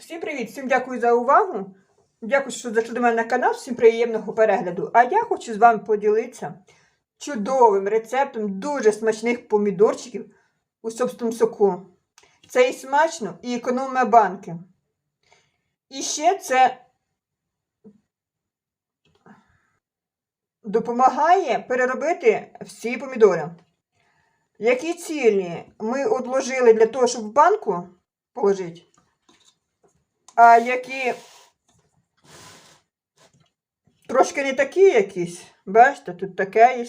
Всім привіт! Всім дякую за увагу. Дякую, що зайшли до мене на канал. Всім приємного перегляду. А я хочу з вами поділитися чудовим рецептом дуже смачних помідорчиків у собственному соку. Це і смачно, і економія банки. І ще це допомагає переробити всі помідори. Які цілі ми одложили для того, щоб в банку положити? Які трошки не такі якісь. Бачите, тут таке є.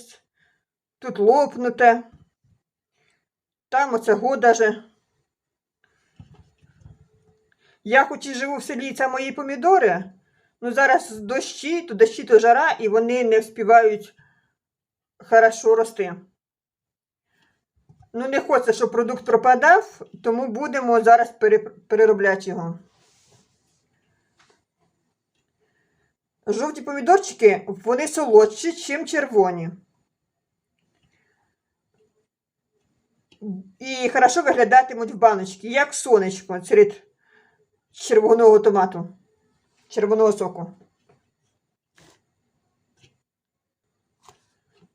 Тут лопнуте. Там оце даже. Я хоч і живу в селі, це мої помідори. Ну зараз дощі, то дощі, то жара, і вони не вспівають хорошо рости. Ну, не хочеться, щоб продукт пропадав, тому будемо зараз переробляти його. Жовті помідорчики, вони солодші, ніж червоні. І хорошо виглядатимуть в баночці, як сонечко серед червоного томату, червоного соку.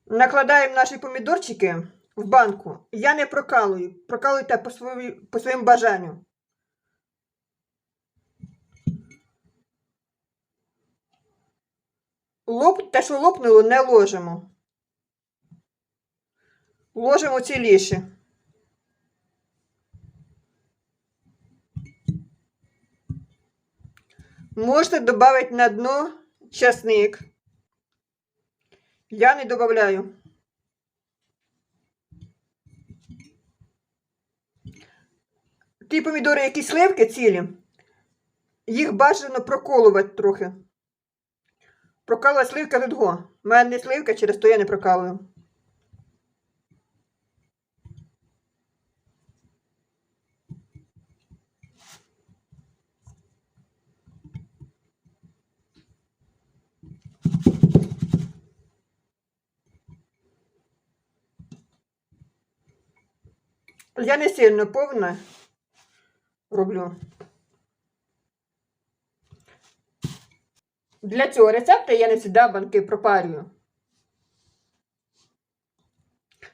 Накладаємо наші помідорчики в банку. Я не прокалую. Прокалуйте по, свої, по своєму бажанню. Лоп, те, що лопнуло, не ложимо. Ложимо ціліше. Можете додати на дно часник. Я не додаю. Ті помідори, які сливки цілі, їх бажано проколувати трохи. Прокалувати сливка тут го. У мене не сливка, через то я не прокалую. Я не сильно повна роблю. Для цього рецепту я не завжди банки пропарюю.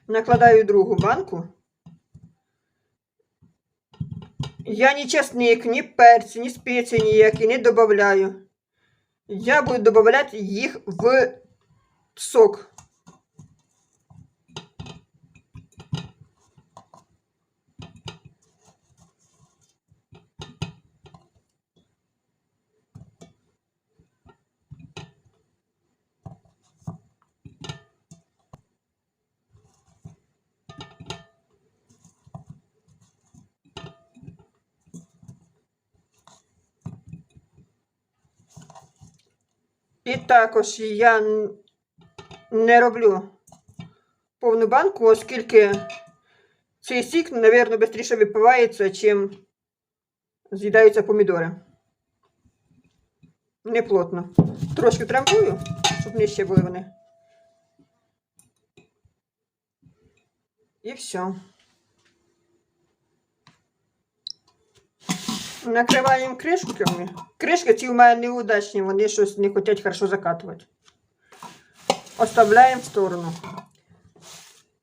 Накладаю другу банку. Я ні чесник, ні перці, ні спеції ніякі не додаю. Я буду додавати їх в сок. І також я не роблю повну банку, оскільки цей сік, мабуть, швидше випивається, чим з'їдаються помідори. Не плотно. Трошки трамбую, щоб нижче були вони. І все. Накриваємо кришками. Кришки ці у мене неудачні, вони щось не хочуть хорошо закатувати. Оставляємо в сторону.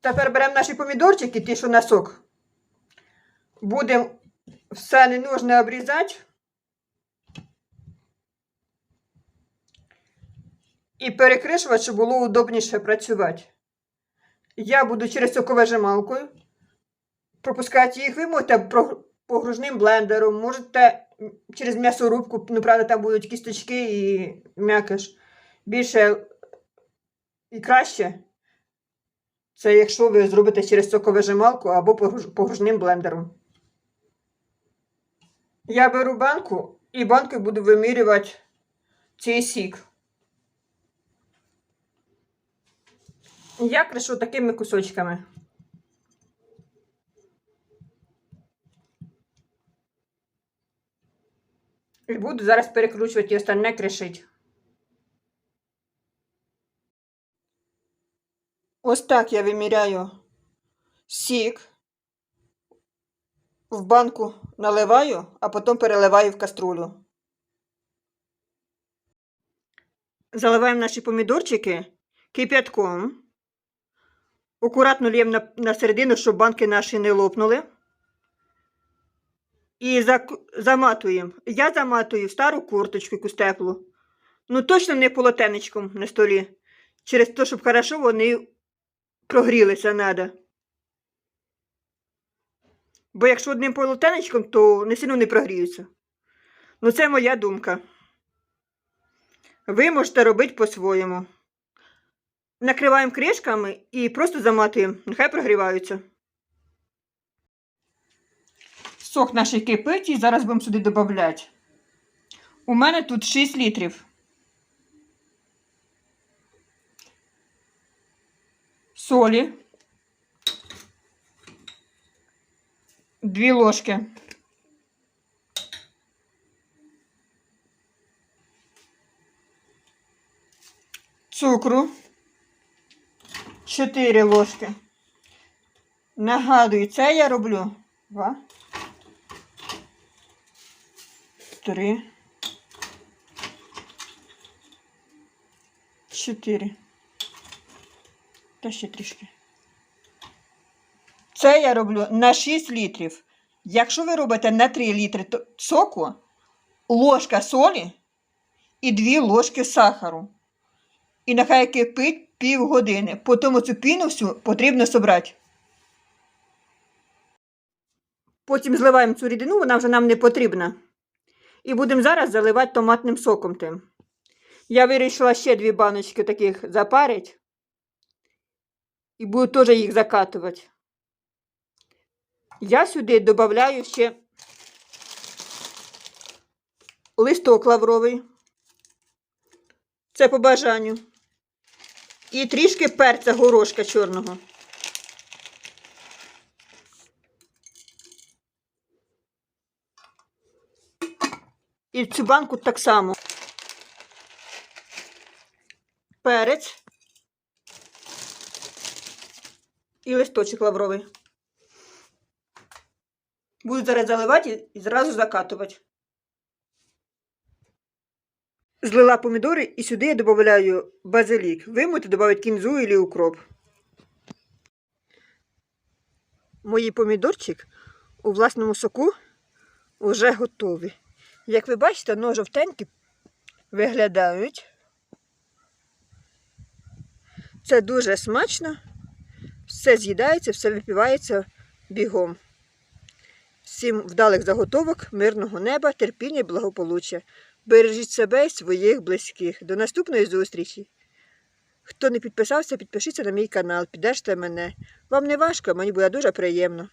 Тепер беремо наші помідорчики, ті, що на сок. Будемо все ненужне обрізати. І перекришувати, щоб було удобніше працювати. Я буду через соковижималкою пропускати їх. Ви погружним блендером, можете через м'ясорубку, ну, правда, там будуть кісточки і м'якиш. Більше і краще. Це якщо ви зробите через соковижималку або погружним блендером. Я беру банку і банкою буду вимірювати цей сік. Я кришу такими кусочками. Буду зараз перекручувати і остальне кришить. Ось так я виміряю сік в банку наливаю, а потім переливаю в каструлю. Заливаємо наші помідорчики кип'ятком. Акуратно лємо на, середину, щоб банки наші не лопнули. І заматуємо. Я заматую в стару курточку якусь теплу. Ну, точно не полотенечком на столі. Через те, щоб хорошо вони прогрілися надо. Бо якщо одним полотенечком, то не сильно не прогріються. Ну, це моя думка. Ви можете робити по-своєму. Накриваємо кришками і просто заматуємо. Нехай прогріваються. Сок наш кипить і зараз будемо сюди додати. У мене тут 6 літрів. Солі. Дві ложки. Цукру. 4 ложки. Нагадую, це я роблю. Два. Три. Чотири. Та ще трішки. Це я роблю на 6 літрів. Якщо ви робите на 3 літри соку, ложка солі і 2 ложки сахару. І нехай кипить півгодини. Потім цю піну всю потрібно собрати. Потім зливаємо цю рідину, вона вже нам не потрібна. І будемо зараз заливати томатним соком тим. Я вирішила ще дві баночки таких запарити. І буду теж їх закатувати. Я сюди додаю ще листок лавровий. Це по бажанню. І трішки перця горошка чорного. І в цю банку так само. Перець. І листочок лавровий. Буду зараз заливати і зразу закатувати. Злила помідори і сюди я додаю базилік. Ви можете додати кінзу або укроп. Мої помідорчик у власному соку вже готові. Як ви бачите, ну, жовтенькі виглядають. Це дуже смачно. Все з'їдається, все випівається бігом. Всім вдалих заготовок, мирного неба, терпіння і благополуччя. Бережіть себе і своїх близьких. До наступної зустрічі. Хто не підписався, підпишіться на мій канал, піддержте мене. Вам не важко, мені буде дуже приємно.